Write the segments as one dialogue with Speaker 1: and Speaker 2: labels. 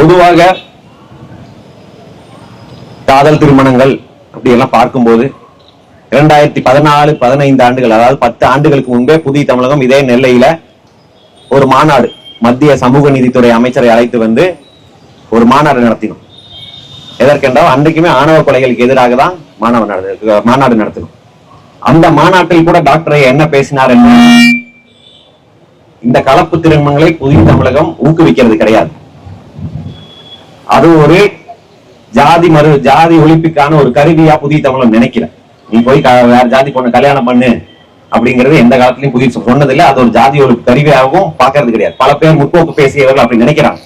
Speaker 1: பொதுவாக காதல் திருமணங்கள் அப்படி எல்லாம் பார்க்கும்போது இரண்டாயிரத்தி பதினாலு பதினைந்து ஆண்டுகள் அதாவது பத்து ஆண்டுகளுக்கு முன்பே புதிய தமிழகம் இதே நெல்லையில ஒரு மாநாடு மத்திய சமூக நீதித்துறை அமைச்சரை அழைத்து வந்து ஒரு மாநாடு நடத்தினோம். எதற்கென்றால் அன்றைக்குமே ஆணவ கொலைகளுக்கு எதிராக தான் மாணவ மாநாடு நடத்தினோம். அந்த மாநாட்டில் கூட டாக்டர் என்ன பேசினார் என்று இந்த கலப்பு திருமணங்களை புதிய தமிழகம் ஊக்குவிக்கிறது கிடையாது. அது ஒரு ஜாதி மறு ஜாதி ஒழிப்புக்கான ஒரு கருவியா புதிய தமிழம் நினைக்கிறேன் நீ போய் வேற ஜாதி பொண்ணு கல்யாணம் பண்ணு அப்படிங்கிறது எந்த காலத்திலயும் புதிய சொன்னதில்லை. அது ஒரு ஜாதி ஒழிப்பு கருவியாகவும் பார்க்கறது கிடையாது. பல பேர் முற்போக்கு பேசியவர்கள் அப்படி நினைக்கிறாங்க.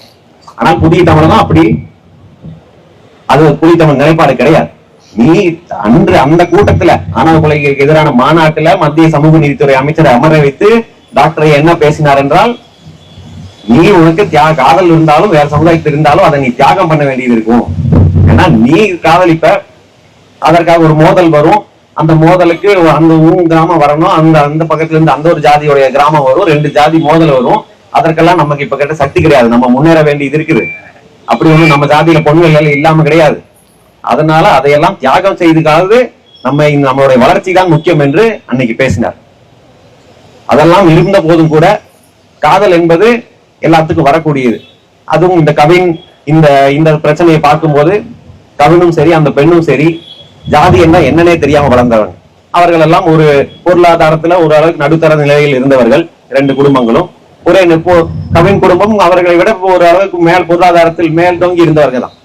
Speaker 1: ஆனால் புதிய தமிழகம் அப்படி. அது ஒரு புதிய தமிழ் நிலைப்பாடு கிடையாது. நீ அன்று அந்த கூட்டத்துல ஆணவ கொலைகளுக்கு எதிரான மாநாட்டுல மத்திய சமூக நீதித்துறை அமைச்சரை அமர வைத்து டாக்டர் என்ன பேசினார் என்றால் நீ உனக்கு தியாக காதல் இருந்தாலும் வேற சமுதாயத்தில் இருந்தாலும் அதை நீ தியாகம் பண்ண வேண்டியது இருக்கும். ஏன்னா நீ காதலிப்ப அதற்காக ஒரு மோதல் வரும். அந்த மோதலுக்கு அந்த உன் கிராமம் வரணும். அந்த அந்த பக்கத்துல இருந்து அந்த ஒரு ஜாதியுடைய கிராமம் வரும். ரெண்டு ஜாதி மோதல் வரும். அதற்கெல்லாம் நமக்கு இப்ப கிட்ட சக்தி கிடையாது. நம்ம முன்னேற வேண்டியது இருக்குது. அப்படி ஒண்ணு நம்ம ஜாதியில பொண்ணுகள் இல்லாம கிடையாது. அதனால அதையெல்லாம் தியாகம் செய்துக்காவது நம்ம நம்மளுடைய வளர்ச்சி தான் முக்கியம் என்று அன்னைக்கு பேசினார். அதெல்லாம் இருந்த போதும் கூட காதல் என்பது எல்லாத்துக்கும் வரக்கூடியது. அதுவும் இந்த கவின் இந்த இந்த பிரச்சனையை பார்க்கும்போது கவினும் சரி அந்த பெண்ணும் சரி ஜாதி என்ன என்னன்னே தெரியாம வளர்ந்தவங்க அவர்கள் எல்லாம் ஒரு பொருளாதாரத்துல ஒரு அளவுக்கு நடுத்தர நிலையில் இருந்தவர்கள் ரெண்டு குடும்பங்களும். ஒரே கவின் குடும்பம் அவர்களை விட ஒரு அளவுக்கு மேல் பொருளாதாரத்தில் மேல் தொங்கி இருந்தவர்கள் தான்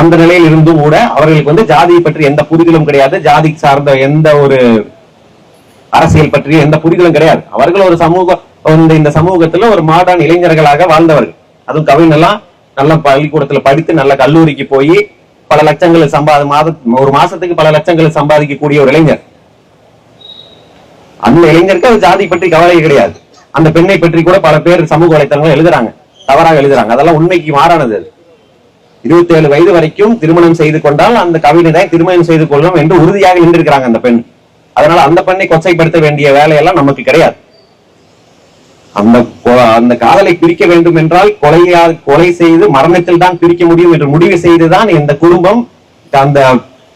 Speaker 1: அந்த நிலையில் இருந்தும் கூட அவர்களுக்கு வந்து ஜாதியை பற்றி எந்த புரிதலும் கிடையாது. ஜாதி சார்ந்த எந்த ஒரு அரசியல் பற்றி எந்த புரிதலும் கிடையாது. அவர்கள் ஒரு சமூக இந்த இந்த சமூகத்துல ஒரு மாடர்ன் இளைஞர்களாக வாழ்ந்தவர்கள். அதுவும் கவிஞெல்லாம் நல்ல பள்ளிக்கூடத்துல படித்து நல்ல கல்லூரிக்கு போய் பல லட்சங்கள் சம்பாதி மாத ஒரு மாசத்துக்கு பல லட்சங்கள் சம்பாதிக்கக்கூடிய ஒரு இளைஞர். அந்த இளைஞருக்கு அது ஜாதி பற்றி கவலை கிடையாது. அந்த பெண்ணை பற்றி கூட பல பேர் சமூக வலைத்தளங்கள் எழுதுறாங்க. தவறாக எழுதுறாங்க. அதெல்லாம் உண்மைக்கு மாறானது அது. இருபத்தி ஏழு வயது வரைக்கும் திருமணம் செய்து கொண்டால் அந்த கவிஞரை திருமணம் செய்து கொள்ளும் என்று உறுதியாக நின்றிருக்கிறாங்க அந்த பெண். அதனால அந்த பெண்ணை கொச்சைப்படுத்த வேண்டிய வேலையெல்லாம் நமக்கு கிடையாது. அந்த அந்த காதலை பிரிக்க வேண்டும் என்றால் கொலையா கொலை செய்து மரணத்தில் தான் பிரிக்க முடியும் என்று முடிவு செய்துதான் இந்த குடும்பம் அந்த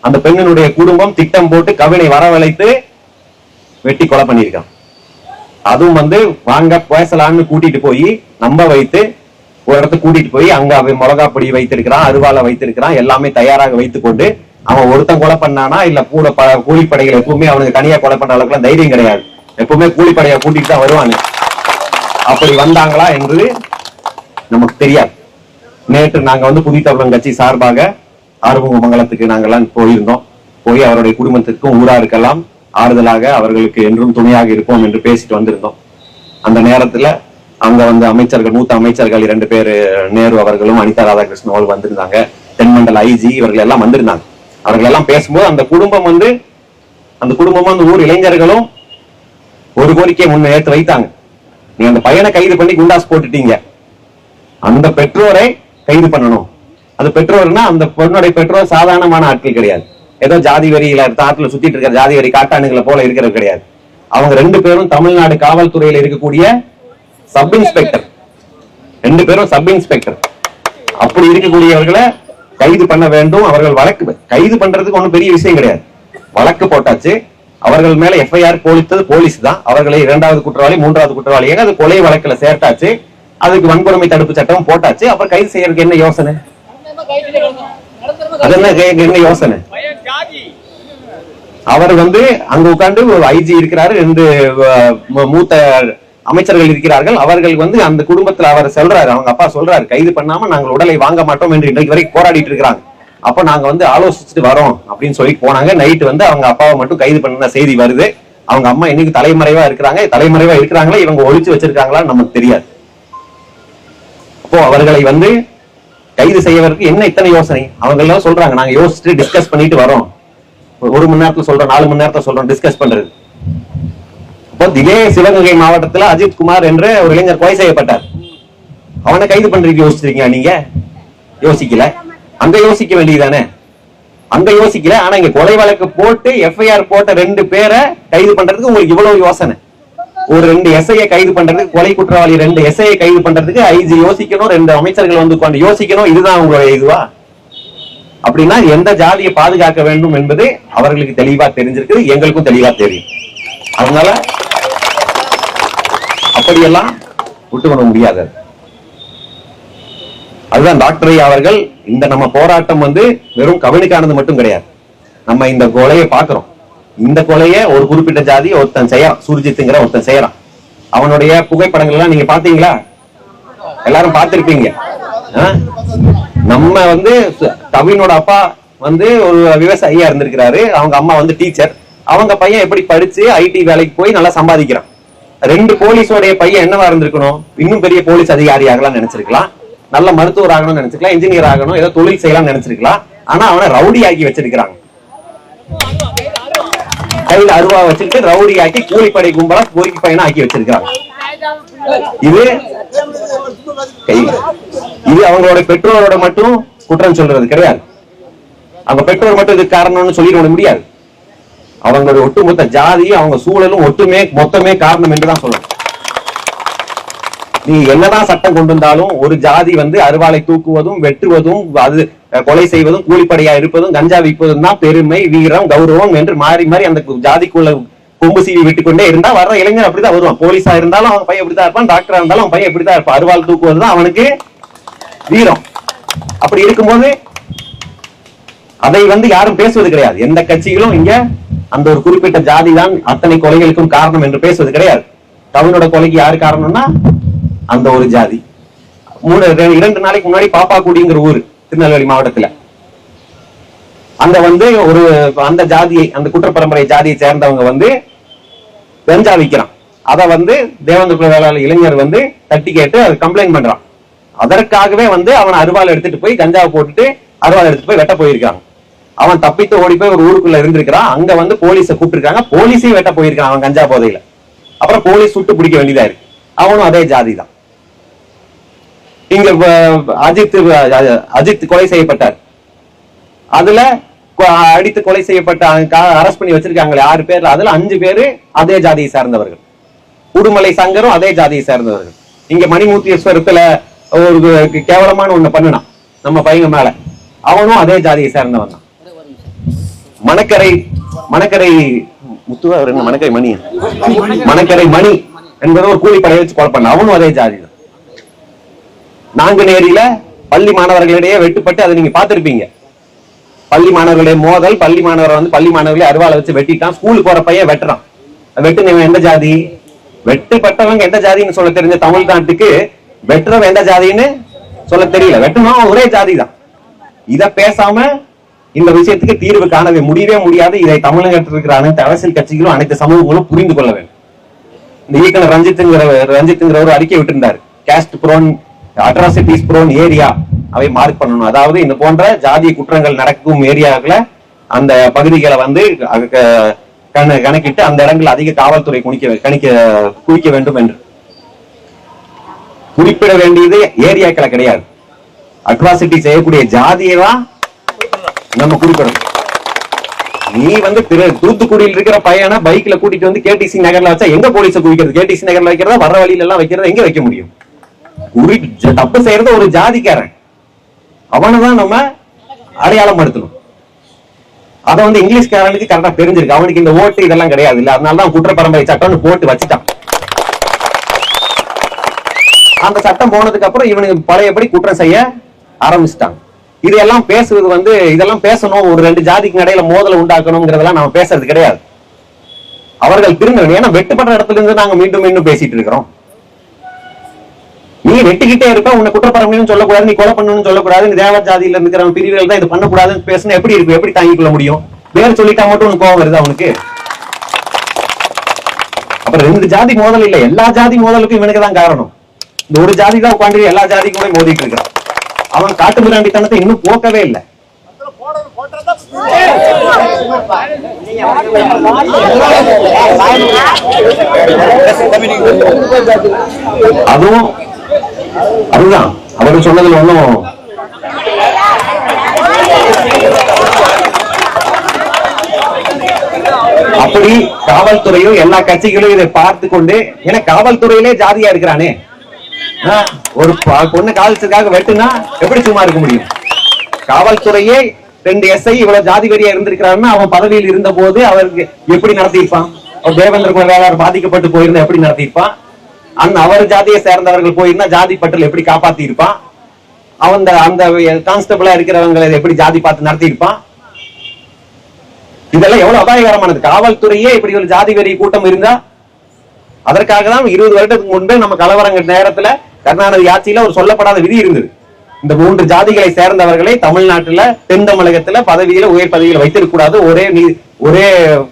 Speaker 1: அந்த பெண்ணினுடைய குடும்பம் திட்டம் போட்டு கவினை வரவழைத்து வெட்டி கொலை பண்ணியிருக்கான். அதுவும் வந்து வாங்க பேசலான்னு கூட்டிட்டு போய் நம்ப வைத்து ஒரு இடத்த கூட்டிட்டு போய் அங்க அவன் மிளகா பொடி வைத்திருக்கிறான் அருவாளை வைத்திருக்கிறான் எல்லாமே தயாராக வைத்துக் கொண்டு அவன் ஒருத்தன் கொலை பண்ணானா இல்ல கூட ப கூலிப்படைகள் எப்பவுமே அவனுக்கு தனியா கொலை பண்ண அளவுக்கு தைரியம் கிடையாது. எப்பவுமே கூலிப்படையை கூட்டிட்டு தான் வருவானு. அப்படி வந்தாங்களா என்று நமக்கு தெரியாது. நேற்று நாங்க வந்து புதிய தமிழன் கட்சி சார்பாக ஆறுமுக மங்கலத்துக்கு நாங்கெல்லாம் போயிருந்தோம். போய் அவருடைய குடும்பத்திற்கும் ஊராருக்கெல்லாம் ஆறுதலாக அவர்களுக்கு என்றும் துணையாக இருப்போம் என்று பேசிட்டு வந்திருந்தோம். அந்த நேரத்துல அங்க வந்து அமைச்சர்கள் மூத்த அமைச்சர்கள் இரண்டு பேர் நேரு அவர்களும் அனிதா ராதாகிருஷ்ணன் அவர்கள் வந்திருந்தாங்க. தென்மண்டல ஐஜி இவர்கள் எல்லாம் வந்திருந்தாங்க. அவர்கள் எல்லாம் பேசும்போது அந்த குடும்பம் வந்து அந்த குடும்பமும் அந்த ஊர் இளைஞர்களும் ஒரு கோரிக்கையை முன்னேற்று வைத்தாங்க. நீங்க அந்த பையனை கைது பண்ணி குண்டாஸ் போட்டுட்டீங்க. அந்த பெற்றோரை கைது பண்ணணும். அது பெற்றோர்னா அந்த பொண்ணுடைய பெற்றோர் சாதாரணமான ஆட்கள் கிடையாது. ஏதோ ஜாதி வரியில தாத்துல சுத்திட்டு இருக்கிற ஜாதி வரி காட்டானுங்களை போல இருக்கிறது கிடையாது. அவங்க ரெண்டு பேரும் தமிழ்நாடு காவல்துறையில இருக்கக்கூடிய சப் இன்ஸ்பெக்டர். ரெண்டு பேரும் சப் இன்ஸ்பெக்டர். அப்படி இருக்கக்கூடியவர்களை கைது பண்ண வேண்டும். அவர்கள் வழக்கு கைது பண்றதுக்கு ஒன்றும் பெரிய விஷயம் கிடையாது. வழக்கு போட்டாச்சு. அவர்கள் மேல எஃப்ஐஆர் போலித்தது போலீஸ் தான். அவர்களை இரண்டாவது குற்றவாளி மூன்றாவது குற்றவாளியாக அது கொலை வழக்குல சேர்த்தாச்சு. அதுக்கு வன்கொடுமை தடுப்பு சட்டம் போட்டாச்சு. அப்புறம் கைது செய்யறதுக்கு என்ன யோசனை? அது என்ன என்ன யோசனை? அவர் வந்து அங்க உட்கார்ந்து ஒரு ஐஜி இருக்கிறாரு. ரெண்டு மூத்த அமைச்சர்கள் இருக்கிறார்கள். அவர்கள் வந்து அந்த குடும்பத்துல அவர் சொல்றாரு. அவங்க அப்பா சொல்றாரு கைது பண்ணாம நாங்கள் உடலை வாங்க மாட்டோம் என்று இன்றைக்கு வரைக்கும் போராடிட்டு இருக்கிறாங்க. அப்ப நாங்க வந்து ஆலோசிச்சுட்டு வரோம் அப்படின்னு சொல்லி போனாங்க. நைட்டு வந்து அவங்க அப்பாவை மட்டும் கைது பண்ண செய்தி வருது. அவங்க அம்மா இன்னைக்கு தலைமறைவா இருக்கிறாங்க. தலைமறைவா இருக்கிறாங்களா? இவங்க ஒழிச்சு வச்சிருக்காங்களான்னு நமக்கு தெரியாது. அப்போ அவர்களை வந்து கைது செய்யறதுக்கு என்ன இத்தனை யோசனை? அவங்க எல்லாம் சொல்றாங்க. நாங்க யோசிச்சுட்டு டிஸ்கஸ் பண்ணிட்டு வரோம். ஒரு- மணி நேரத்துல சொல்றோம் நாலு மணி நேரத்துல சொல்றோம் டிஸ்கஸ் பண்றது. அப்போ இதே சிவகங்கை மாவட்டத்துல அஜித் குமார் என்ற ஒரு இளைஞர் கொலை செய்யப்பட்டார். அவனை கைது பண்றதுக்கு யோசிச்சிருக்கீங்க நீங்க? யோசிக்கல. அங்க யோசிக்க வேண்டியதானே அங்க யோசிக்கல ஆனா இங்க கொலை வழக்கு போட்டு எஃப்ஐஆர் போட்ட ரெண்டு பேரை கைது பண்றதுக்கு உங்களுக்கு இவ்வளவு யோசனை. ஒரு ரெண்டு எஸ்ஐயை கைது பண்றதுக்கு கொலை குற்றவாளி ரெண்டு எஸ்ஐயை கைது பண்றதுக்கு ஐஜி யோசிக்கணும் ரெண்டு அமைச்சர்கள் வந்து உட்காந்து யோசிக்கணும் இதுதான் உங்களுடைய இதுவா? அப்படின்னா எந்த ஜாதியை பாதுகாக்க வேண்டும் என்பது அவர்களுக்கு தெளிவா தெரிஞ்சிருக்குது எங்களுக்கும் தெளிவா தெரியும். அதனால அப்படியெல்லாம் விட்டு முடியாது அதுதான் டாக்டர் ஐயா அவர்கள் இந்த நம்ம போராட்டம் வந்து வெறும் கவனிக்கானது மட்டும் கிடையாது. நம்ம இந்த கொலையை பார்க்கிறோம். இந்த கொலையை ஒரு குறிப்பிட்ட ஜாதி ஒருத்தன் செய்யறான். சூர்ஜித்துங்கிற ஒருத்தன் செய்யறான். அவனுடைய புகைப்படங்கள் எல்லாம் நீங்க பாத்தீங்களா எல்லாரும் பார்த்திருப்பீங்க. ஆ? நம்ம வந்து கவினோட அப்பா வந்து ஒரு விவசாயியா இருந்திருக்கிறாரு. அவங்க அம்மா வந்து டீச்சர் அவங்க பையன் எப்படி படிச்சு ஐடி வேலைக்கு போய் நல்லா சம்பாதிக்கிறான். ரெண்டு போலீஸோடைய பையன் என்னவா இருந்திருக்கணும்? இன்னும் பெரிய போலீஸ் அதிகாரி ஆகலாம் நினைச்சிருக்கலாம். நல்ல மருத்துவர் ஆகணும்னு நினைச்சிக்கலாம் இன்ஜினியர் ஆகணும் ஏதோ தொழில் செய்யலாம்னு நினைச்சிருக்கலாம். ஆனா அவனை ரவுடி ஆக்கி வச்சிருக்கிறாங்க. கையில அருவா வச்சுட்டு ரவுடி ஆக்கி கூலிப்படை கும்பலா கோரிக்கை பையனா ஆக்கி வச்சிருக்காங்க இது இது அவங்களோட பெற்றோரோட மட்டும் குற்றம் சொல்றது கிடையாது. அவங்க பெற்றோர் மட்டும் இதுக்கு காரணம்னு சொல்லிட முடியாது. அவங்களோட ஒட்டுமொத்த ஜாதியும் அவங்க சூழலும் ஒட்டுமே மொத்தமே காரணம் என்றுதான் சொல்லணும். நீ என்னதான் சட்டம் கொண்டு வந்தாலும் ஒரு ஜாதி வந்து அருவாளை தூக்குவதும் வெட்டுவதும் அது கொலை செய்வதும் கூலிப்படையா இருப்பதும் கஞ்சா விற்பதும் தான் பெருமை வீரம் கௌரவம் என்று மாறி மாறி அந்த ஜாதிக்குள்ள கொம்பு சீவி விட்டுக்கொண்டே இருந்தா வர்ற இளைஞர் அப்படிதான் வருவான். போலீஸா இருந்தாலும் அவன் பையன் இப்படிதான் இருப்பான் டாக்டரா இருந்தாலும் அவன் பையன் இப்படிதான் இருப்பான். அருவாள் தூக்குவதுதான் அவனுக்கு வீரம். அப்படி இருக்கும்போது அதை வந்து யாரும் பேசுவது கிடையாது. எந்த கட்சிகளும் இங்க அந்த ஒரு குறிப்பிட்ட ஜாதி தான் அத்தனை கொலைகளுக்கும் காரணம் என்று பேசுவது கிடையாது. கவினோட கொலைக்கு யாரு காரணம்னா அந்த ஒரு ஜாதி. மூணு இரண்டு நாளைக்கு முன்னாடி பாப்பாக்குடிங்கிற ஊர் திருநெல்வேலி மாவட்டத்துல. அங்க வந்து ஒரு அந்த ஜாதியை அந்த குற்றப்பரம்பரை ஜாதியை சேர்ந்தவங்க வந்து கஞ்சா விக்கிறான். அத வந்து தேவேந்திர குல இளைஞர் வந்து தட்டி கேட்டு அது கம்ப்ளைண்ட் பண்றான். அதற்காகவே வந்து அவன் அருவாள் எடுத்துட்டு போய் கஞ்சாவை போட்டுட்டு அருவாள் எடுத்துட்டு போய் வெட்ட போயிருக்காங்க அவன் தப்பித்து ஓடி போய் ஒரு ஊருக்குள்ள இருந்திருக்கிறான். அங்க வந்து போலீஸை கூப்பிட்டுருக்காங்க. போலீஸையும் வெட்ட போயிருக்கான் அவன் கஞ்சா போதையில. அப்புறம் போலீஸ் சுட்டு பிடிக்க வேண்டியதா இருக்கு. அவனும் அதே ஜாதி தான் இங்க அஜித் அஜித் கொலை செய்யப்பட்டார். அதுல அடித்து கொலை செய்யப்பட்ட அரஸ்ட் பண்ணி வச்சிருக்காங்களே ஆறு பேர் அதுல அஞ்சு பேரு அதே ஜாதியை சார்ந்தவர்கள். உடுமலை சங்கரும் அதே ஜாதியை சேர்ந்தவர்கள். இங்க மணிமூர்த்தீஸ்வரத்துல ஒரு கேவலமான ஒண்ணு பண்ணுனான் நம்ம பையன் மேல. அவனும் அதே ஜாதியை சேர்ந்தவன் தான். மணக்கரை மணக்கரை முத்துவா அவர் மணக்கரை மணி. மணக்கரை மணி என்பது ஒரு கூலிப்படையை வச்சு கொலை பண்ண அவனும் அதே ஜாதி தான். நாங்குநேரியில பள்ளி மாணவர்களிடையே வெட்டுப்பட்டு அதை நீங்க பார்த்திருப்பீங்க. பள்ளி மாணவர்களுடைய மோதல் பள்ளி மாணவரை வந்து பள்ளி மாணவர்களை அருவாளை வச்சு வெட்டிட்டான் ஸ்கூலுக்கு போற பையன் வெட்டுறான். வெட்டுனவன் எந்த ஜாதி? வெட்டுப்பட்டவங்க எந்த ஜாதின்னு சொல்ல தெரிஞ்ச தமிழ்நாட்டுக்கு வெட்டுறவன் எந்த ஜாதின்னு சொல்ல தெரியல. வெட்டணும் ஒரே ஜாதி தான் இத பேசாம இந்த விஷயத்துக்கு தீர்வு காணவே முடியவே முடியாது. இதை தமிழகத்தில் இருக்கிற அனைத்து அரசியல் கட்சிகளும் அனைத்து சமூகங்களும் புரிந்து கொள்ள வேண்டும். இந்த இயக்குனர் ரஞ்சித்ங்கிற ரஞ்சித்ங்கிற ஒரு அறிக்கை விட்டிருந்தாரு. Caste prone atrocities prone area அவை மார்க் பண்ணணும். அதாவது இந்த போன்ற ஜாதிய குற்றங்கள் நடக்கும் ஏரியாக்களை அந்த பகுதிகளை வந்து அது க- கண- கணக்கிட்டு அந்த இடங்கள் அதிக காவல்துறை குணிக்க கணிக்க குவிக்க வேண்டும் என்று. குறிப்பிட வேண்டியது ஏரியாக்களை கிடையாது. அட்ராசிட்டி செய்யக்கூடிய ஜாதியை தான் நம்ம குறிப்பிடணும். நீ வந்து திரு தூத்துக்குடியில் இருக்கிற பையனை பைக்ல கூட்டிட்டு வந்து கேடிசி நகர்ல வச்சா எங்க போலீஸ குவிக்கிறது? கேடிசி நகர்ல வைக்கிறதா? வர வழியில எல்லாம் வைக்கிறதா? எங்க வைக்க முடியும்? குறி தப்பு செய்யறது ஒரு ஜாதிக்காரன். அவனைதான் நம்ம அடையாளம் படுத்தணும் அத வந்து இங்கிலீஷ்காரனுக்கு கரெக்டா தெரிஞ்சிருக்கு. அவனுக்கு இந்த ஓட்டு இதெல்லாம் கிடையாது இல்ல. அதனாலதான் குற்றப்பரம்பரை சட்டம்னு போட்டு வச்சுட்டான். அந்த சட்டம் போனதுக்கு அப்புறம் இவனுக்கு பழையபடி குற்றம் செய்ய ஆரம்பிச்சிட்டாங்க இதெல்லாம் பேசுறது வந்து இதெல்லாம் பேசணும். ஒரு ரெண்டு ஜாதிக்கு இடையில மோதலை உண்டாக்கணுங்கிறதெல்லாம் நம்ம பேசுறது கிடையாது. அவர்கள் திரும்ப ஏன்னா வெட்டுப்பட்ட இடத்துல இருந்து நாங்க மீண்டும் மீண்டும் பேசிட்டு இருக்கிறோம். வெட்டிக்கிட்டே இருப்ப உன்னை குற்றப்பரம்பரைன்னு சொல்லக்கூடாது நீ கொலை பண்ணணும்னு சொல்லக்கூடாது நீ தேவ ஜாதியில இருக்கிற பிரிவுகள் தான் இது பண்ணக்கூடாதுன்னு பேசினா எப்படி இருக்கும் எப்படி தாங்கிக் கொள்ள முடியும்? பேர் சொல்லிட்டா மட்டும் உனக்கு கோவம் வருது அவனுக்கு அப்புறம் ரெண்டு ஜாதி மோதல் இல்ல. எல்லா ஜாதி மோதலுக்கும் இவனுக்கு தான் காரணம். இந்த ஒரு ஜாதி தான் உட்காந்து எல்லா ஜாதி கூட மோதிட்டு இருக்கிறான். அவன் காட்டு மிராண்டித்தனத்தை இன்னும் போக்கவே இல்லை. அதுவும் அதுதான். அவர் சொன்னதுல ஒண்ணும் அப்படி காவல்துறையும் எல்லா கட்சிகளும் இதை பார்த்து கொண்டு ஏன்னா காவல்துறையிலே ஜாதியா இருக்கிறானே. ஒரு பொண்ணு காதலிச்சதுக்காக வெட்டுனா எப்படி சும்மா இருக்க முடியும்? காவல்துறையே ரெண்டு எஸ்ஐ இவ்வளவு ஜாதி வெறியா இருந்திருக்கிறாருன்னா அவன் பதவியில் இருந்த போது அவருக்கு எப்படி நடத்தியிருப்பான்? தேவேந்திர குமார் வேளாளர் பாதிக்கப்பட்டு போயிருந்தா எப்படி நடத்தியிருப்பான்? அந்த அவர் ஜாதியை சேர்ந்தவர்கள் போயிருந்தா ஜாதி பட்டல் எப்படி காப்பாத்தி இருப்பான் அவன் அந்த கான்ஸ்டபிளா இருக்கிறவங்களை எப்படி ஜாதி பார்த்து நடத்தி இருப்பான் இதெல்லாம் எவ்வளவு அபாயகரமானது. காவல்துறையே இப்படி ஒரு ஜாதி வெறி கூட்டம் இருந்தா அதற்காக தான் இருபது வருடத்துக்கு முன்பே நம்ம கலவரங்க நேரத்துல கருணாநிதி ஆட்சியில ஒரு சொல்லப்படாத விதி இருந்தது. இந்த மூன்று ஜாதிகளை சேர்ந்தவர்களை தமிழ்நாட்டுல தென் தமிழகத்துல பதவியில உயர் பதவியில வைத்திருக்க கூடாது ஒரே ஒரே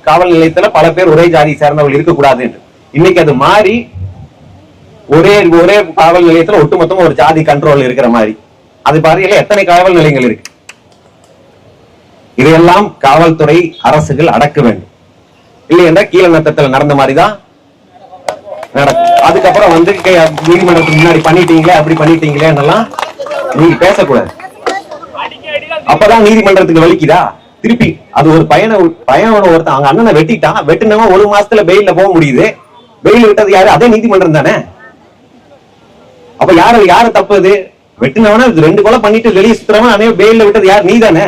Speaker 1: காவல் நிலையத்துல பல பேர் ஒரே ஜாதியை சேர்ந்தவர்கள் இருக்கக்கூடாது என்று இன்னைக்கு அது மாறி ஒரே ஒரே காவல் நிலையத்துல ஒட்டுமொத்தமா ஒரு ஜாதி கண்ட்ரோல் இருக்கிற மாதிரி. அது பாருங்க எத்தனை காவல் நிலையங்கள் இருக்கு? இதையெல்லாம் காவல்துறை அரசுகள் அடக்க வேண்டும். இல்லை என்றால் கீழ நத்தத்துல நடந்த மாதிரிதான் நடக்கும். அதுக்கப்புறம் வந்து நீதிமன்றத்துக்கு முன்னாடி பண்ணிட்டீங்களே அப்படி பண்ணிட்டீங்களே என்னெல்லாம் நீங்க பேசக்கூடாது. அப்பதான் நீதிமன்றத்துக்கு வலிக்குதா? திருப்பி அது ஒரு பையனை பையன் ஒருத்தன் அவங்க அண்ணனை வெட்டிட்டான். வெட்டினவன் ஒரு மாசத்துல பெயில்ல போக முடியுது. பெயில் விட்டது யாரு? அதே நீதிமன்றம் தானே? அப்ப யாரு யாரு தப்பு இது வெட்டினவன ரெண்டு கொலை பண்ணிட்டு வெளியே சுத்துறவன் அனைவரும் பெயில விட்டது யார்? நீ தானே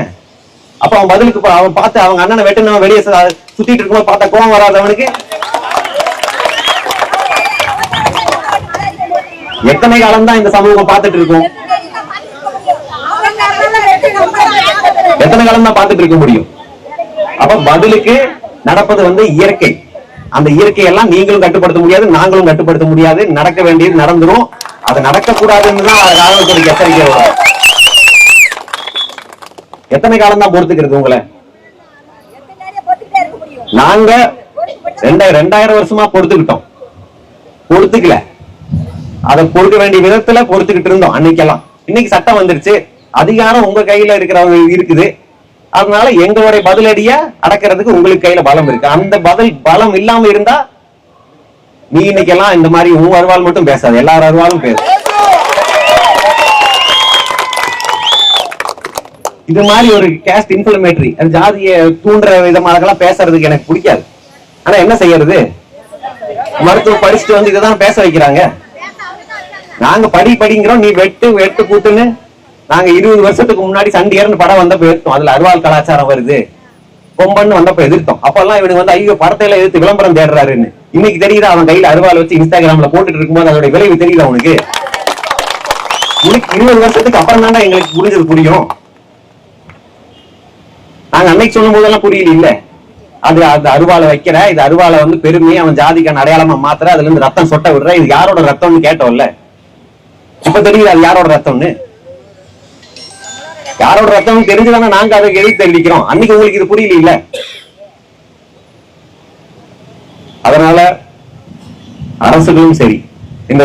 Speaker 1: அப்ப அவன் பதிலுக்கு அவன் பார்த்து அவங்க அண்ணனை வெட்டினவன் வெளியே சுத்திட்டு இருக்கும்போது பார்த்தா கோவம் வராதவனுக்கு எத்தனை காலம் தான் இந்த சமூகம் பார்த்துட்டு இருக்கும்? எத்தனை காலம் தான் பார்த்துட்டு இருக்க முடியும்? அப்ப பதிலுக்கு நடப்பது வந்து இயற்கை. அந்த இயற்கையெல்லாம் நீங்களும் கட்டுப்படுத்த முடியாது நாங்களும் கட்டுப்படுத்த முடியாது. நடக்க வேண்டியது நடந்துரும். அது நடக்கக்கூடாதுன்னு தான் காவல்துறைக்கு எச்சரிக்கை வரும். எத்தனை காலம் தான் பொறுத்துக்கிறது உங்களை? நாங்க ரெண்டாயிரம் ரெண்டாயிரம் வருஷமா பொறுத்துக்கிட்டோம். பொறுத்துக்கல. அதை பொறுக்க வேண்டிய விதத்துல பொறுத்துக்கிட்டு இருந்தோம் அன்னைக்கெல்லாம். இன்னைக்கு சட்டம் வந்துருச்சு. அதிகாரம் உங்க கையில இருக்கிறவங்க இருக்குது. அதனால எங்களுடைய பதிலடிய அடக்கிறதுக்கு உங்களுக்கு கையில பலம் இருக்கு. அந்த பதில் பலம் இல்லாம இருந்தா நீ இன்னைக்கெல்லாம் இந்த மாதிரி உன் அருவாள் மட்டும் பேசாது எல்லார் அருவாலும் பேசு. இது மாதிரி ஒரு கேஸ்ட் இன்ஃபிளமேட்டரி அது ஜாதியை தூண்டுற விதமானதெல்லாம் பேசுறதுக்கு எனக்கு பிடிக்காது. ஆனா என்ன செய்யறது? மருத்துவம் படிச்சுட்டு வந்து இதைதான் பேச வைக்கிறாங்க. நாங்க படி படிங்கிறோம் நீ வெட்டு வெட்டு கூட்டுன்னு நாங்க இருபது வருஷத்துக்கு முன்னாடி சண்டியர்னு படம் வந்தப்ப எதிர்த்தோம் அதுல அருவாள் கலாச்சாரம் வருது. கொம்பன்னு வந்தப்ப எதிர்த்தோம். அப்பெல்லாம் இவனுக்கு வந்து ஐயோ படத்தையில எதிர்த்து விளம்பரம் தேடுறாருன்னு. இன்னைக்கு தெரியுது? அவன் கையில அருவாள் வச்சு இன்ஸ்டாகிராம்ல போட்டுட்டு இருக்கும்போது அதோட விளைவு தெரியுதா அவனுக்கு இருபது வருஷத்துக்கு அப்புறம் தான் எங்களுக்கு புரிஞ்சது புரியும். நாங்க அன்னைக்கு சொல்லும் போதெல்லாம் புரியல இல்ல அது அந்த அருவாளை வைக்கிற இது அருவாளை வந்து பெருமையை அவன் ஜாதிக்கான அடையாளமா மாத்துற அதுல இருந்து ரத்தம் சொட்ட விடுற இது யாரோட ரத்தம்னு கேட்டோம்ல? இப்ப தெரியுது அது யாரோட ரத்தம்னு? யாரோட ரத்தம்னு தெரிஞ்சுதானே நாங்க அதை எழுதி தெரிவிக்கிறோம் அன்னைக்கு உங்களுக்கு இது புரியல இல்ல அதனால அரசுகளும் சரி. இந்த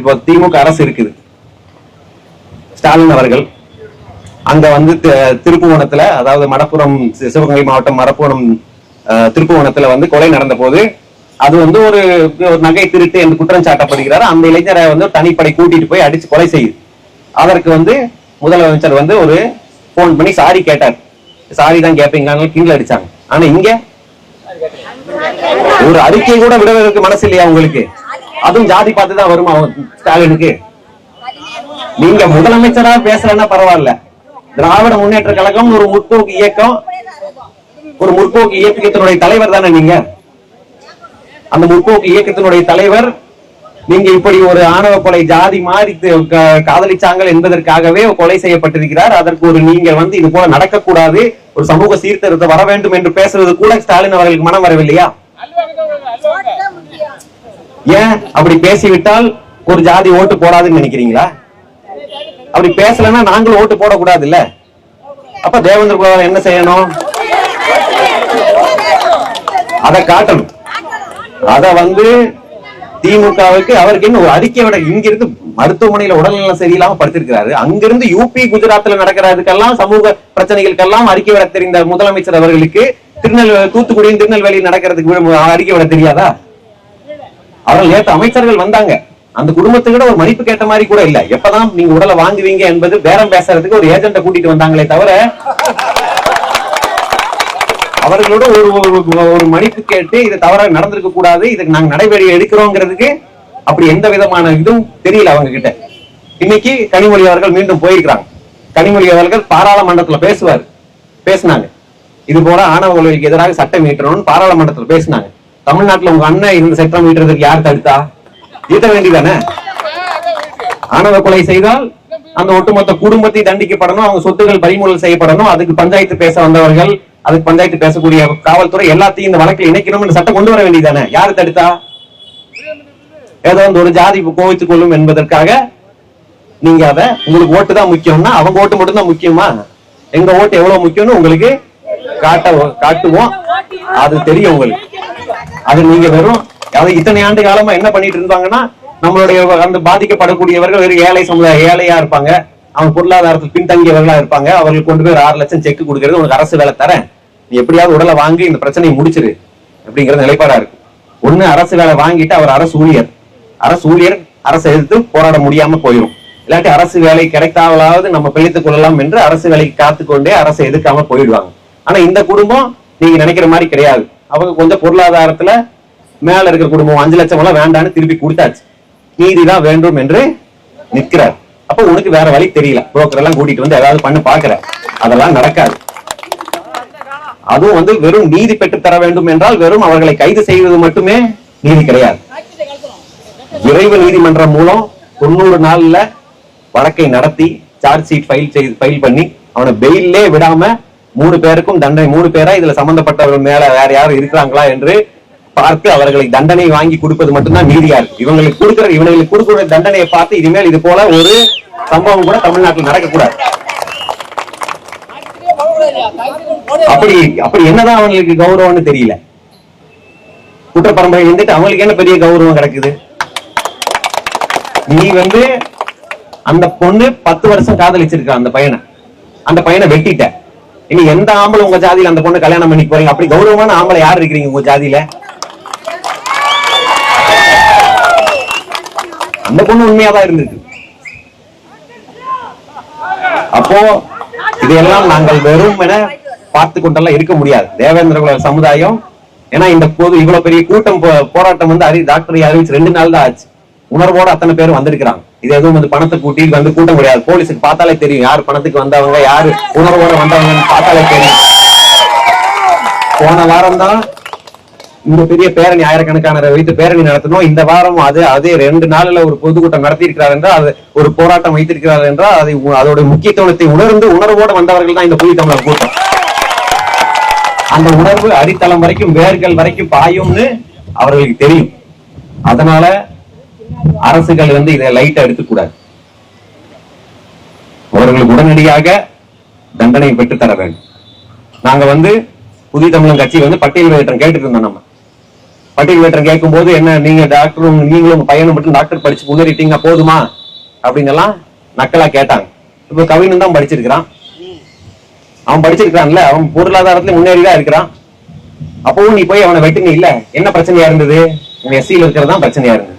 Speaker 1: இப்போ திமுக அரசு இருக்குது. ஸ்டாலின் அவர்கள் அங்க வந்து திருப்புவனத்துல அதாவது மடப்புறம் சிவகங்கை மாவட்டம் மடப்புறம் திருப்புவனத்துல வந்து கொலை நடந்த போது அது வந்து ஒரு ஒரு நகை திருட்டு என்று குற்றம் சாட்டப்படுகிறார். அந்த இளைஞரை வந்து தனிப்படை கூட்டிட்டு போய் அடிச்சு கொலை செய்யுது அதற்கு வந்து முதலமைச்சர் வந்து ஒரு போன் பண்ணி சாரி கேட்டார். சாரி தான் கேட்பீங்கன்னு கீழே அடிச்சாங்க. ஆனா இங்க ஒரு அறிக்கை கூட விடுவதற்கு மனசு இல்லையா உங்களுக்கு? அதுவும் ஜாதி பார்த்து தான் வருமா ஸ்டாலினுக்கு? நீங்க முதலமைச்சரா பேசுறேன்னா பரவாயில்ல. திராவிட முன்னேற்ற கழகம் ஒரு முற்போக்கு இயக்கம் ஒரு முற்போக்கு இயக்கத்தினுடைய தலைவர் தானே நீங்க? அந்த முற்போக்கு இயக்கத்தினுடைய தலைவர் நீங்க இப்படி ஒரு ஆணவ கொலை ஜாதி மாறி காதலிச்சாங்கள் என்பதற்காகவே கொலை செய்யப்பட்டிருக்கிறார். அதற்கு ஒரு நீங்க வந்து இது போல நடக்கக்கூடாது. ஒரு சமூக சீர்திருத்தம் வர வேண்டும் என்று பேசுறது கூட ஸ்டாலின் அவர்களுக்கு மனம் வரவில்லையா? ஏன் அப்படி பேசிவிட்டால் ஒரு ஜாதி ஓட்டு போடாதுன்னு நினைக்கிறீங்களா? அப்படி பேசலன்னா நாங்களும் ஓட்டு போடக்கூடாது இல்ல அப்ப தேவேந்திர குலவர் என்ன செய்யணும்? அதை காட்டணும். அத வந்து திமுகவுக்கு அவருக்கு இன்னும் ஒரு அறிக்கை விட இங்கிருந்து மருத்துவமனையில உடல்நலம் சரியில்லாம படுத்திருக்கிறாரு. அங்கிருந்து யூபி குஜராத்ல நடக்கிறதுக்கெல்லாம் சமூக பிரச்சனைகளுக்கெல்லாம் அறிக்கை விட தெரிந்த முதலமைச்சர் அவர்களுக்கு திருநெல்வேலி தூத்துக்குடியும் திருநெல்வேலி நடக்கிறதுக்கு அறிக்கை விட தெரியாதா? அவர்கள் நேற்று அமைச்சர்கள் வந்தாங்க. அந்த குடும்பத்துக்கிட்ட ஒரு மதிப்பு கேட்ட மாதிரி கூட இல்ல. எப்பதான் நீங்க உடலை வாங்குவீங்க என்பது பேரம் பேசுறதுக்கு ஒரு ஏஜென்ட கூட்டிட்டு வந்தாங்களே தவிர அவர்களோட ஒரு ஒரு- மதிப்பு மன்னிப்பு கேட்டு இது தவறாக நடந்திருக்க கூடாது இதுக்கு நாங்க நடைபெற எடுக்கிறோங்கிறதுக்கு அப்படி எந்த விதமான இதுவும் தெரியல அவங்க கிட்ட இன்னைக்கு கனிமொழி அவர்கள் மீண்டும் போயிருக்கிறாங்க. கனிமொழி அவர்கள் பாராளுமன்றத்துல பேசுவார். பேசினாங்க. இது போல ஆணவ கொள்கைக்கு எதிராக சட்டம் ஈட்டணும்னு பாராளுமன்றத்துல பேசினாங்க. தமிழ்நாட்டுல உங்க அண்ணன் இந்த சட்டம் வீட்டுறதுக்கு யார் தடுத்தா? ஈட்ட வேண்டிதானே? ஆணவ கொலை செய்தால் அந்த ஒட்டுமொத்த குடும்பத்தை தண்டிக்கப்படணும் அவங்க சொத்துக்கள் பறிமுதல் செய்யப்படணும் அதுக்கு பஞ்சாயத்து பேச வந்தவர்கள் அதுக்கு பஞ்சாயத்து பேசக்கூடிய காவல்துறை எல்லாத்தையும் இந்த வழக்கில் இணைக்கணும் சட்டம் கொண்டு வர வேண்டியதானே யாரு தடுத்தா? ஏதோ அந்த ஒரு ஜாதி கோவித்துக் கொள்ளும் என்பதற்காக நீங்க அத உங்களுக்கு ஓட்டு தான் முக்கியம்னா அவங்க ஓட்டு மட்டும் தான் முக்கியமா? எங்க ஓட்டு எவ்வளவு முக்கியம்னு உங்களுக்கு காட்ட காட்டுவோம். அது தெரியும் உங்களுக்கு. அது நீங்க வெறும் அது இத்தனை ஆண்டு காலமா என்ன பண்ணிட்டு இருந்தாங்கன்னா நம்மளுடைய அந்த பாதிக்கப்படக்கூடியவர்கள் வெறும் ஏழை சமுதாய ஏழையா இருப்பாங்க. அவங்க பொருளாதாரத்தில் பின்தங்கியவர்களா இருப்பாங்க. அவர்களுக்கு கொண்டு போய் ஆறு லட்சம் செக் கொடுக்கறது உனக்கு அரசு வேலை தரேன். நீ எப்படியாவது உடலை வாங்கி இந்த பிரச்சனையை முடிச்சிரு அப்படிங்கிற நிலைப்பாடா இருக்கு. ஒண்ணு அரசு வேலை வாங்கிட்டு அவர் அரசு ஊழியர். அரசு ஊழியர் அரசு எதிர்த்து போராட முடியாம போயிடும் இல்லாட்டி அரசு வேலை கிடைத்தாலாவது நம்ம பிழைத்துக் கொள்ளலாம் என்று அரசு வேலைக்கு காத்துக்கொண்டே அரசை எதிர்க்காம போயிடுவாங்க. ஆனா இந்த குடும்பம் நீங்க நினைக்கிற மாதிரி கிடையாது. அவங்க கொஞ்சம் பொருளாதாரத்துல மேல இருக்கிற குடும்பம் அஞ்சு லட்சம் எல்லாம் வேண்டான்னு திருப்பி கொடுத்தாச்சு. நீதிதான் வேண்டும் என்று நிற்கிறார். அப்ப உனக்கு வேற வழி தெரியல. புரோக்கர் எல்லாம் கூட்டிட்டு வந்து ஏதாவது பண்ண பாக்குற அதெல்லாம் நடக்காது. அதுவும் வந்து வெறும் நீதி பெற்று தர வேண்டும் என்றால் வெறும் அவர்களை கைது செய்வது மட்டுமே நீதி கிடையாது. விரைவு நீதிமன்றம் மூலம் தொண்ணூறு நாள்ல வழக்கை நடத்தி சார்ஜ் ஷீட் ஃபைல் செய்து ஃபைல் பண்ணி அவனை பெயிலே விடாம மூணு பேருக்கும் தண்டனை மூணு பேரா இதுல சம்பந்தப்பட்டவர்கள் மேல வேற யாரும் இருக்கிறாங்களா என்று பார்த்து அவர்களை தண்டனை வாங்கி கொடுப்பது மட்டும்தான் நீதியா இருக்கு இவங்களுக்கு கொடுக்கிற இவங்களுக்கு கொடுக்கிற தண்டனையை பார்த்து இனிமேல் இது போல ஒரு சம்பவம் கூட தமிழ்நாட்டில் நடக்கக்கூடாது. அப்படி அப்படி என்னதான் அவங்களுக்கு கௌரவம்னு தெரியல. குற்றப்பரம்பரை இருந்துட்டு அவங்களுக்கு என்ன பெரிய கௌரவம் கிடக்குது? நீ வந்து அந்த பொண்ணு பத்து வருஷம் காதலிச்சிருக்க அந்த பையனை. அந்த பையனை வெட்டிட்ட. இனி எந்த ஆம்பளை உங்க ஜாதியில அந்த பொண்ணு கல்யாணம் பண்ணி போறீங்க? அப்படி கௌரவமான ஆம்பளை யார் இருக்கிறீங்க உங்க ஜாதியில? அந்த பொண்ணு உண்மையாதான் இருந்திருக்கு. அப்போ இதையெல்லாம் நாங்கள் வெறும் என பார்த்து கொண்டெல்லாம் இருக்க முடியாது. தேவேந்திர குல சமுதாயம் ஏன்னா இந்த போது இவ்வளவு பெரிய கூட்டம் போ- போராட்டம் வந்து அறி டாக்டர் அறிவிச்சு ரெண்டு நாள் தான் ஆச்சு. உணர்வோட அத்தனை பேர் வந்திருக்கிறாங்க. இது எதுவும் வந்து பணத்தை கூட்டி வந்து கூட்டம் கிடையாது. போலீஸுக்கு பார்த்தாலே தெரியும். யார் பணத்துக்கு வந்தவங்க யாரு உணர்வோட வந்தவங்கன்னு பார்த்தாலே தெரியும். போன வாரம் தான் இந்த பெரிய பேரணி ஆயிரக்கணக்கான வைத்து பேரணி நடத்தணும் இந்த வாரம் அது அதே ரெண்டு நாளில் ஒரு பொதுக்கூட்டம் நடத்தியிருக்கிறார் என்றால் அது ஒரு போராட்டம் வைத்திருக்கிறார் என்றால் அதை அதோட முக்கியத்துவத்தை உணர்ந்து உணர்வோடு வந்தவர்கள் தான் இந்த புலி தமிழர் கூட்டம். அந்த உணர்வு அடித்தளம் வரைக்கும் வேர்கள் வரைக்கும் பாயும்னு அவர்களுக்கு தெரியும். அதனால அரசுகள் வந்து இதை லைட்டா எடுத்துக்கூடாது. அவர்களுக்கு உடனடியாக தண்டனை பெற்று தர வேண்டும். நாங்க வந்து புதிய தமிழன் கட்சி வந்து பட்டியல் வேற்றம் கேட்டுட்டு இருந்தோம் நம்ம. பட்டியல் வேற்றம் கேட்கும் போது என்ன நீங்க டாக்டரும் நீங்களும் உங்க பையனும் மட்டும் டாக்டர் படிச்சு முன்னேறிட்டீங்க போதுமா? அப்படின்னு எல்லாம் நக்கலா கேட்டாங்க. இப்ப கவினும் தான் படிச்சிருக்கிறான். அவன் படிச்சிருக்கான்ல அவன் பொருளாதாரத்துல முன்னேறிதான் இருக்கிறான். அப்பவும் நீ போய் அவனை வெட்டுங்க இல்ல என்ன பிரச்சனையா இருந்தது? எஸ்சியில் எஸ்சியில இருக்கிறது தான் பிரச்சனையா இருந்தது.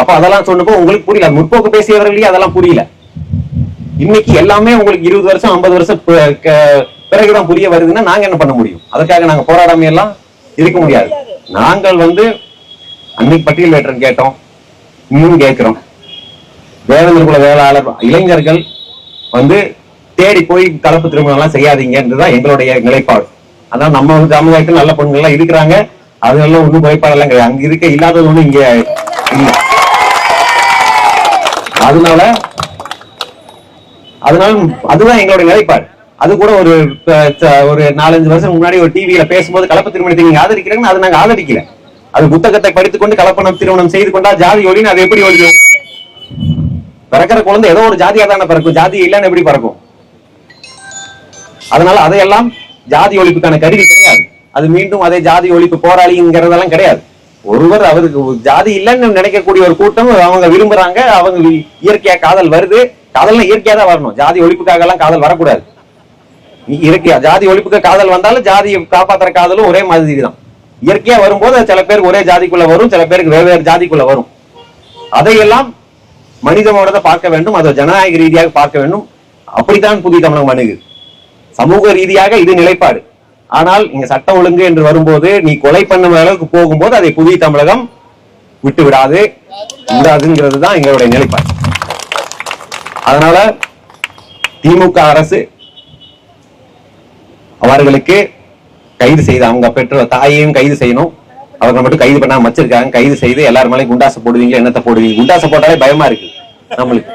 Speaker 1: அப்ப அதெல்லாம் சொன்னப்போ உங்களுக்கு புரியல. முற்போக்கு பேசியவர்களே அதெல்லாம் புரியல. இன்னைக்கு எல்லாமே உங்களுக்கு இருபது வருஷம் ஐம்பது வருஷம் பிறகுதான் புரிய வருதுன்னா நாங்க என்ன பண்ண முடியும்? அதற்காக நாங்க போராடாம எல்லாம் இருக்க முடியாது. நாங்கள் வந்து அன்னைக்கு பட்டியல் வேற்றன் கேட்டோம். இன்னும் கேட்கிறோம். வேலைகள் குல வேளாளர் இளைஞர்கள் வந்து தேடி போய் கலப்பு திருமணம் எல்லாம் செய்யாதீங்கன்றதுதான் எங்களுடைய நிலைப்பாடு. அதான் நம்ம சமுதாயத்தில் நல்ல பொண்ணுங்க எல்லாம் இருக்கிறாங்க அதெல்லாம் ஒன்றும் பயப்பாடெல்லாம் கிடையாது. அங்க இருக்க இல்லாதது ஒண்ணும் இங்க இல்ல. அதனால அதனால அதுதான் எங்களுடைய நிலைப்பாடு. அது கூட ஒரு ஒரு நாலஞ்சு வருஷம் முன்னாடி ஒரு டிவியில பேசும்போது கலப்பு திருமணத்தை நீங்க ஆதரிக்கிறாங்க அதை நாங்க ஆதரிக்கல. அது புத்தகத்தை படித்துக்கொண்டு கலப்பணம் திருமணம் செய்து கொண்டா ஜாதி ஒளின்னு அது எப்படி ஒழியும் பிறக்கிற குழந்தை ஏதோ ஒரு ஜாதியா தானே பிறக்கும். ஜாதி இல்லைன்னு எப்படி பிறக்கும்? அதனால அதையெல்லாம் ஜாதி ஒழிப்புக்கான கருவி கிடையாது. அது மீண்டும் அதே ஜாதி ஒழிப்பு போராளிங்கிறதெல்லாம் கிடையாது. ஒருவர் அவருக்கு ஜாதி இல்லைன்னு நினைக்கக்கூடிய ஒரு கூட்டம் அவங்க விரும்புறாங்க. அவங்க இயற்கையா காதல் வருது. காதல்னா இயற்கையா தான் வரணும். ஜாதி ஒழிப்புக்காக எல்லாம் காதல் வரக்கூடாது. இயற்கையா ஜாதி ஒழிப்புக்கு காதல் வந்தாலும் ஜாதியை காப்பாத்துற காதலும் ஒரே மாதிரி தான் இயற்கையா வரும்போது சில பேருக்கு ஒரே ஜாதிக்குள்ள வரும் சில பேருக்கு வெவ்வேறு ஜாதிக்குள்ள வரும். அதையெல்லாம் மனிதனோட பார்க்க வேண்டும். அதை ஜனநாயக ரீதியாக பார்க்க வேண்டும். அப்படித்தான் புதிய தமிழகம் அணுகு சமூக ரீதியாக இது நிலைப்பாடு. ஆனால் இங்க சட்டம் ஒழுங்கு என்று வரும்போது நீ கொலை பண்ண அளவுக்கு போகும்போது அதை புதிய தமிழகம் விட்டு விடாது. விடாதுங்கிறது தான் எங்களுடைய நிலைப்பாடு. அதனால திமுக அரசு அவர்களுக்கு கைது செய்து அவங்க பெற்றோர் தாயையும் கைது செய்யணும். அவர்கள் மட்டும் கைது பண்ணாம வச்சிருக்காங்க. கைது செய்து எல்லாரும் மேலே குண்டாசை போடுவீங்க என்னத்தை போடுவீங்க? குண்டாசை போட்டாலே பயமா இருக்கு நம்மளுக்கு.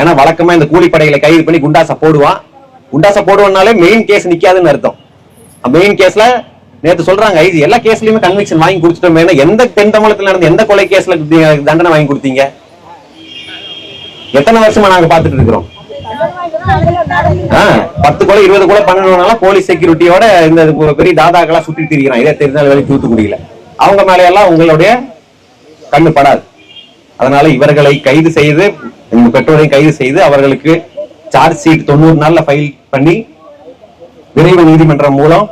Speaker 1: ஏன்னா வழக்கமா இந்த கூலிப்படைகளை கைது பண்ணி குண்டாசை போடுவான். குண்டாசை போடுவானாலே மெயின் கேஸ் நிக்காதுன்னு அர்த்தம். மெயின் கேஸ்ல நேத்து சொல்றாங்க ஐஜி எல்லா கேஸ்லயுமே கன்விக்ஷன் வாங்கி கொடுத்துட்டோம் எந்த தென் தமிழத்துல நடந்த எந்த கொலை கேஸ்ல தண்டனை வாங்கி கொடுத்தீங்க? எத்தனை வருஷமா நாங்க பாத்துட்டு இருக்கிறோம்? பத்து கொலை இருபது கொலை பண்ணணும்னால போலீஸ் செக்யூரிட்டியோட இந்த பெரிய தாதாக்களா சுத்தி திரிகிறான் இதே திருநெல்வேலி தூத்துக்குடியில அவங்க மேல எல்லாம் உங்களுடைய கண்ணு படாது. அதனால இவர்களை கைது செய்து இந்த பெற்றோரை கைது செய்து அவர்களுக்கு சார்ஜ் ஷீட் தொண்ணூறு நாள்ல ஃபைல் பண்ணி விரைவு நீதிமன்றம் மூலம்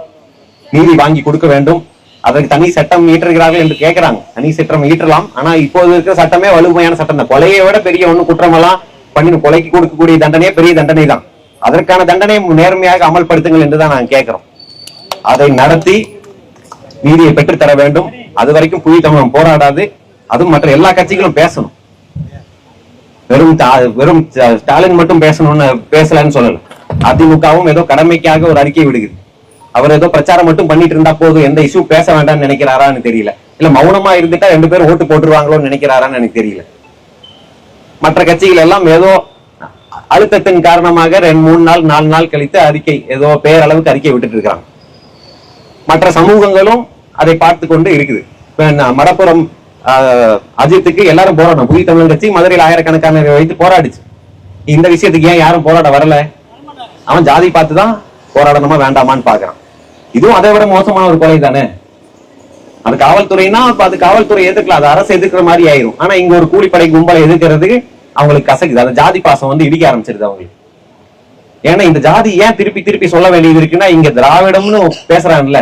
Speaker 1: நீதி வாங்கி கொடுக்க வேண்டும். அதற்கு தனி சட்டம் ஈற்றுகிறார்கள் என்று கேட்கிறாங்க தனி சட்டம் ஈற்றலாம் ஆனா இப்போது இருக்கிற சட்டமே வலுமையான சட்டம் தான். கொலையை விட பெரிய ஒண்ணு குற்றமெல்லாம் பண்ணி கொலைக்கு கொடுக்கக்கூடிய தண்டனையே பெரிய தண்டனை தான். அதற்கான தண்டனையை நேர்மையாக அமல்படுத்துங்கள் என்றுதான் நாங்கள் கேட்கிறோம் அதை நடத்தி நீதியை பெற்றுத்தர வேண்டும். அது வரைக்கும் புதிய தமிழகம் போராடாது. அதுவும் மற்ற எல்லா கட்சிகளும் பேசணும். வெறும் வெறும் ஸ்டாலின் மட்டும் பேசணும்னு பேசலன்னு சொல்லல. அதிமுகவும் ஏதோ கடமைக்காக ஒரு அறிக்கை விடுகுது அவர் ஏதோ பிரச்சாரம் மட்டும் பண்ணிட்டு இருந்தா போதும் எந்த இஷ்யூ பேச வேண்டாம்னு நினைக்கிறாரான்னு தெரியல. இல்ல மௌனமா இருந்துட்டா ரெண்டு பேரும் ஓட்டு போட்டுருவாங்களோன்னு நினைக்கிறாரான்னு எனக்கு தெரியல. மற்ற கட்சிகள் எல்லாம் ஏதோ அழுத்தத்தின் காரணமாக ரெண்டு மூணு நாள் நாலு நாள் கழித்து அறிக்கை ஏதோ பேரளவுக்கு அறிக்கை விட்டுட்டு இருக்காங்க. மற்ற சமூகங்களும் அதை பார்த்து கொண்டு இருக்குது மடப்புறம் அஜித்துக்கு எல்லாரும் போராடணும். புதிய தமிழ் கட்சி மதுரையில் ஆயிரக்கணக்கான வைத்து போராடிச்சு. இந்த விஷயத்துக்கு ஏன் யாரும் போராட வரல? அவன் ஜாதி பார்த்து தான் போராடணுமா வேண்டாமான்னு பாக்குறான் இதுவும் அதை விட மோசமான ஒரு கொலை தானே? அது காவல்துறைனா அப்ப அது காவல்துறை எதிர்க்கலாம் அது அரசு எதிர்க்கிற மாதிரி ஆயிரும். ஆனா இங்க ஒரு கூலிப்படை கும்பலை எதிர்க்கிறதுக்கு அவங்களுக்கு கசக்குது. அந்த ஜாதி பாசம் வந்து இடிக்க ஆரம்பிச்சிருது அவங்களுக்கு. ஏன்னா இந்த ஜாதி ஏன் திருப்பி திருப்பி சொல்ல வேண்டியது இருக்குன்னா இங்க திராவிடம்னு பேசுறான்ல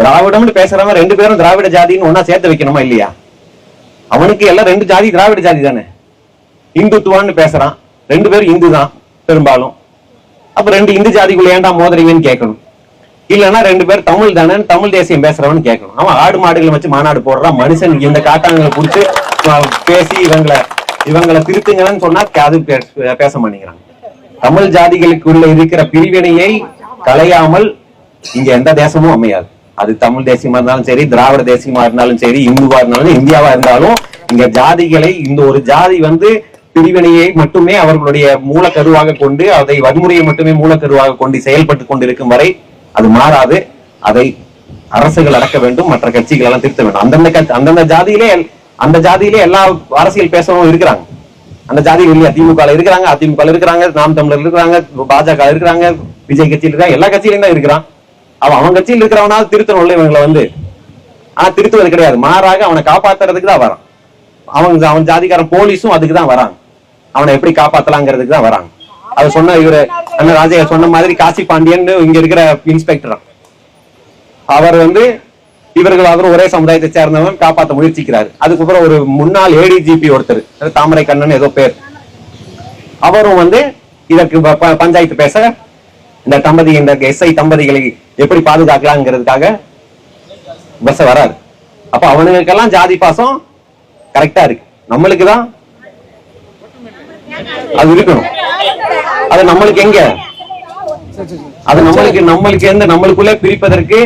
Speaker 1: திராவிடம்னு பேசுறவன் ரெண்டு பேரும் திராவிட ஜாதின்னு ஒன்னா சேர்த்து வைக்கணுமா இல்லையா? அவனுக்கு எல்லாம் ரெண்டு ஜாதி திராவிட ஜாதி தானே. இந்துத்துவான்னு பேசுறான். ரெண்டு பேரும் இந்து தான் பெரும்பாலும். அப்ப ரெண்டு இந்து ஜாதிக்குள்ள ஏன்டா மோதுறீங்கன்னு கேட்கணும். இல்லன்னா ரெண்டு பேர் தமிழ் தானே தமிழ் தேசியம் பேசுறவன்னு கேட்கணும். அவன் ஆடு மாடுகளை வச்சு மாநாடு போடுறான் மனுஷன் இந்த காட்டாங்களை புடிச்சு பேசி இவங்களை இவங்களை திருத்துங்கன்னு சொன்னா அது பேச மாட்டேங்கிறாங்க. தமிழ் ஜாதிகளுக்குள்ள இருக்கிற பிரிவினையை களையாமல் இங்க எந்த தேசமும் அமையாது. அது தமிழ் தேசியமா இருந்தாலும் சரி திராவிட தேசியமா இருந்தாலும் சரி இந்துவா இருந்தாலும் இந்தியாவா இருந்தாலும் இங்க ஜாதிகளை இந்த ஒரு ஜாதி வந்து பிரிவினையை மட்டுமே அவர்களுடைய மூலக்கருவாக கொண்டு அதை வன்முறையை மட்டுமே மூலக்கருவாக கொண்டு செயல்பட்டு கொண்டிருக்கும் வரை அது மாறாது. அதை அரசுகள் அடக்க வேண்டும் மற்ற கட்சிகள் எல்லாம் திருத்த வேண்டும். அந்தந்த அந்தந்த ஜாதியிலே அந்த ஜாதியிலே எல்லா அரசியல் பேசவும் இருக்கிறாங்க. அந்த ஜாதியில் இல்லையா? திமுக இருக்கிறாங்க அதிமுக இருக்கிறாங்க நாம் தமிழர் இருக்கிறாங்க பாஜக இருக்கிறாங்க விஜய் கட்சியில் இருக்காங்க எல்லா கட்சியிலும் தான் இருக்கிறான். அவன் அவன் கட்சியில் இருக்கிறவனால திருத்தணும்ல இவங்களை வந்து? ஆனா திருத்துவது கிடையாது. மாறாக அவனை காப்பாத்துறதுக்கு தான் வரான். அவன் அவன் ஜாதிக்காரன் போலீஸும் அதுக்கு தான் வராங்க. அவனை எப்படி காப்பாத்தலாங்கிறதுக்கு தான் வராங்க. அது சொன்ன இவரு அண்ணன் ராஜையா சொன்ன மாதிரி காசி பாண்டியன் இங்க இருக்கிற இன்ஸ்பெக்டர் அவர் வந்து இவர்கள் அவரும் ஒரே சமுதாயத்தை சேர்ந்தவன் காப்பாத்த முயற்சிக்கிறாரு. அதுக்கப்புறம் ஒரு முன்னாள் ஏடிஜிபி ஒருத்தர் தாமரை கண்ணன் ஏதோ பேர். அவரும் வந்து இதற்கு ப- ப- பஞ்சாயத்து பேச இந்த தம்பதி இந்த எஸ்ஐ தம்பதிகளை எப்படி பாதுகாக்கலாங்கிறதுக்காக பஸ் வராரு. அப்ப அவனுங்களுக்கெல்லாம் ஜாதி பாசம் கரெக்டா இருக்கு. நம்மளுக்கு தான் அது இருக்கணும். அது நம்மளுக்கு எங்க? அது நம்மளுக்கு நம்மளுக்கு எந்த நம்மளுக்குள்ளே பிரிப்பதற்கு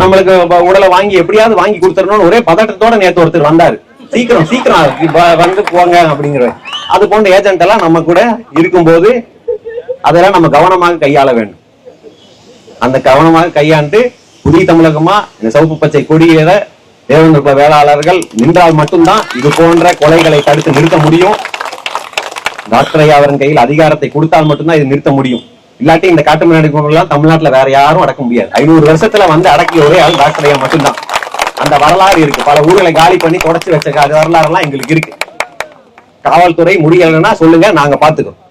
Speaker 1: நம்மளுக்கு உடலை வாங்கி எப்படியாவது வாங்கி கொடுத்துடணும்னு ஒரே பதட்டத்தோட நேத்து ஒருத்தர் வந்தாரு. சீக்கிரம் சீக்கிரம் வந்து போங்க அப்படிங்கிற. அது போன்ற ஏஜென்ட் எல்லாம் நம்ம கூட இருக்கும்போது அதெல்லாம் நம்ம கவனமாக கையாள வேண்டும். அந்த கவனமாக கையாண்டு புதிய தமிழகமா இந்த சிவப்பு பச்சை கொடியேற தேவேந்திர வேளாளர்கள் நின்றால் மட்டும்தான் இது போன்ற கொலைகளை தடுத்து நிறுத்த முடியும். டாக்டர் ஐயா அவரின் கையில் அதிகாரத்தை கொடுத்தால் மட்டும்தான் இது நிறுத்த முடியும். இல்லாட்டி இந்த காட்டு மிராண்டி கும்பலாம் தமிழ்நாட்டுல வேற யாரும் அடக்க முடியாது. ஐநூறு வருஷத்துல வந்து அடக்கிய ஒரே ஆள் டாக்டர் ஐயா மட்டும்தான். அந்த வரலாறு இருக்கு. பல ஊர்களை காலி பண்ணி தொடச்சு வச்ச கா- வரலாறு எல்லாம் எங்களுக்கு இருக்கு. காவல்துறை முடியலைன்னா சொல்லுங்க நாங்க பாத்துக்கிறோம்.